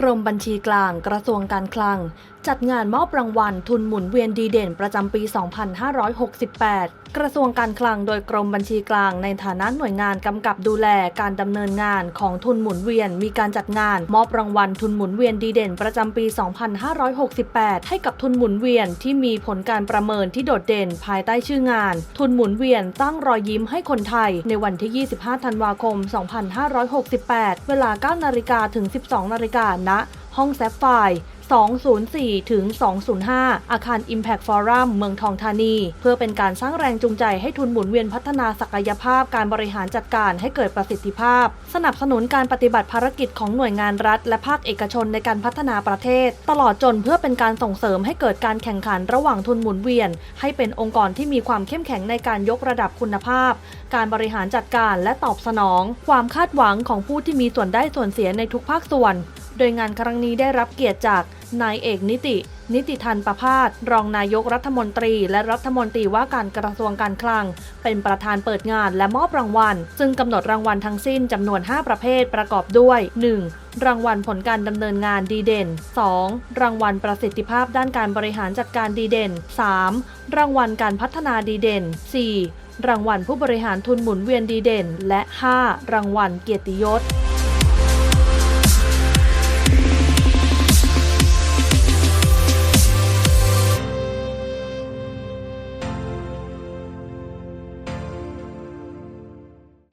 กรมบัญชีกลางกระทรวงการคลังจัดงานมอบรางวัลทุนหมุนเวียนดีเด่นประจำปี 2568 กระทรวงการคลังโดยกรมบัญชีกลางในฐานะหน่วยงานกำกับดูแลการดำเนินงานของทุนหมุนเวียน มีการจัดงานมอบรางวัลทุนหมุนเวียนดีเด่นประจำปี 2568 ให้กับทุนหมุนเวียนที่มีผลการประเมินที่โดดเด่นภายใต้ชื่องาน ทุนหมุนเวียนตั้งรอยยิ้มให้คนไทย ในวันที่ 25 ธันวาคม 2568 เวลา 9 นาฬิกาถึง 12 นาฬิกาณห้องแซฟไฟ 204 ถึง 205 อาคาร Impact Forum เมืองทองธานี เพื่อเป็นการสร้างแรงจูงใจให้ทุนหมุนเวียนพัฒนาศักยภาพการบริหารจัดการให้เกิดประสิทธิภาพ สนับสนุนการปฏิบัติภารกิจของหน่วยงานรัฐ และภาคเอกชนในการพัฒนาประเทศ ตลอดจนเพื่อเป็นการส่งเสริมให้เกิดการแข่งขันระหว่างทุนหมุนเวียน ให้เป็นองค์กรที่มีความเข้มแข็งในการยกระดับคุณภาพ การบริหารจัดการและตอบสนอง ความคาดหวังของผู้ที่มีส่วนได้ส่วนเสียในทุกภาคส่วน โดยงานครั้งนี้ได้รับเกียรติจาก นายเอกนิติ นิติทันประพาสรองนายกรัฐมนตรี และรัฐมนตรีว่าการกระทรวงการคลัง เป็นประธานเปิดงานและมอบรางวัล ซึ่งกำหนดรางวัลทั้งสิ้นจำนวน 5 ประเภทประกอบด้วย 1. รางวัลผลการดำเนินงานดีเด่น 2. รางวัลประสิทธิภาพด้านการบริหารจัดการดีเด่น 3. รางวัลการพัฒนาดีเด่น 4. รางวัลผู้บริหารทุนหมุนเวียนดีเด่น และ 5. รางวัลเกียรติยศ